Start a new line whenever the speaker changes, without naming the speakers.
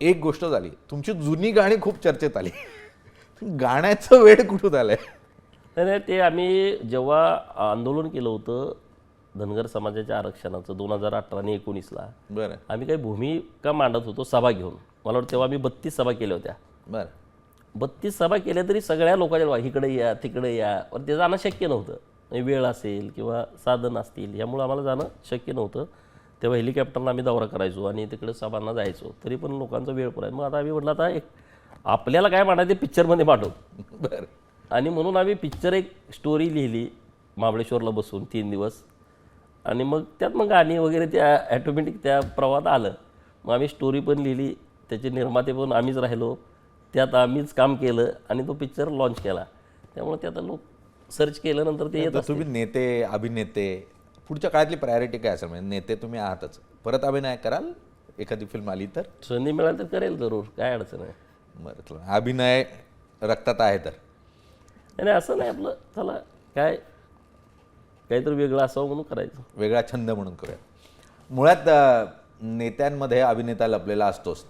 एक गोष्ट झाली. तुमची जुनी गाणी खूप चर्चेत आली. गाण्याचं वेळ कुठून आलंय?
नाही नाही ते आम्ही जेव्हा आंदोलन केलं होतं धनगर समाजाच्या आरक्षणाचं दोन हजार अठरा आणि एकोणीसला
बरं.
आम्ही काही भूमिका मांडत होतो सभा घेऊन. मला वाटतं तेव्हा आम्ही बत्तीस सभा केल्या होत्या.
बरं.
बत्तीस सभा केल्या तरी सगळ्या लोकांच्या इकडे या तिकडे या. पण ते जाणं शक्य नव्हतं. म्हणजे वेळ असेल किंवा साधन असतील यामुळे आम्हाला जाणं शक्य नव्हतं. तेव्हा हेलिकॉप्टरला आम्ही दौरा करायचो आणि तिकडे सभांना जायचो. तरी पण लोकांचा वेळ पुराय. मग आता आम्ही म्हटलं आता एक आपल्याला काय मांडायचं ते पिक्चरमध्ये मांडू
बरं.
आणि म्हणून आम्ही पिक्चर एक स्टोरी लिहिली महाबळेश्वरला बसून तीन दिवस. आणि मग त्यात मग गाणी वगैरे त्या ॲटोमॅटिक त्या प्रवाहात आलं. मग आम्ही स्टोरी पण लिहिली त्याचे निर्माते पण आम्हीच राहिलो. त्यात आम्हीच काम केलं आणि तो पिक्चर लॉन्च केला. त्यामुळे ते आता लोक सर्च केल्यानंतर ते येत
तर तुम्ही नेते अभिनेते पुढच्या काळातली प्रायोरिटी काय असेल? म्हणजे नेते तुम्ही आहातच. परत अभिनय कराल एखादी फिल्म आली तर?
संधी मिळाली तर करेल जरूर काय अडचण आहे?
बरं अभिनय रक्तात आहे तर.
नाही, असं नाही आपलं चला काय? काहीतरी वेगळं असावं म्हणून करायचं.
वेगळा छंद म्हणून करूया. मुळात नेत्यांमध्ये अभिनेता लपलेला असतोच.